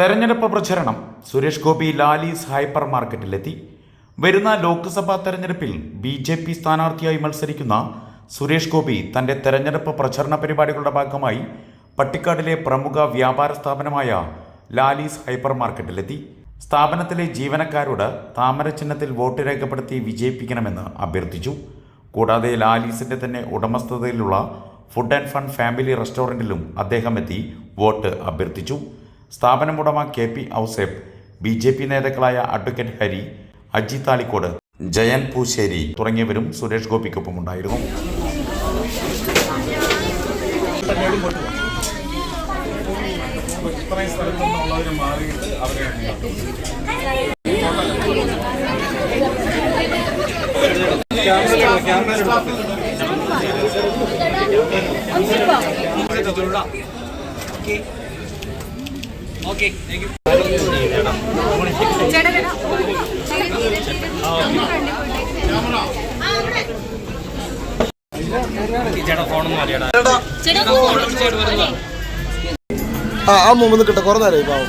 തെരഞ്ഞെടുപ്പ് പ്രചരണം. സുരേഷ് ഗോപി ലാലീസ് ഹൈപ്പർ മാർക്കറ്റിലെത്തി വരുന്ന ലോക്സഭാ തെരഞ്ഞെടുപ്പിൽ ബി ജെ പി സ്ഥാനാർത്ഥിയായി മത്സരിക്കുന്ന സുരേഷ് ഗോപി തന്റെ തെരഞ്ഞെടുപ്പ് പ്രചരണ പരിപാടികളുടെ ഭാഗമായി പട്ടിക്കാടിലെ പ്രമുഖ വ്യാപാര സ്ഥാപനമായ ലാലീസ് ഹൈപ്പർ മാർക്കറ്റിലെത്തി സ്ഥാപനത്തിലെ ജീവനക്കാരോട് താമര ചിഹ്നത്തിൽ വോട്ട് രേഖപ്പെടുത്തി വിജയിപ്പിക്കണമെന്ന് അഭ്യർത്ഥിച്ചു. കൂടാതെ ലാലീസിന്റെ തന്നെ ഉടമസ്ഥതയിലുള്ള ഫുഡ് ആൻഡ് ഫൺ ഫാമിലി റെസ്റ്റോറന്റിലും അദ്ദേഹം എത്തി വോട്ട് അഭ്യർത്ഥിച്ചു. സ്ഥാപനം ഉടമ K P Ouseb B J P നേതാക്കളായ അഡ്വക്കേറ്റ് ഹരി അജി താളിക്കോട് ജയൻ പൂശ്ശേരി തുടങ്ങിയവരും സുരേഷ് ഗോപിക്കൊപ്പം ഉണ്ടായിരുന്നു. അവരെ ആ ആ മുമ്പ് നിൽക്കട്ടെ കുറേ നേരമായി പാവം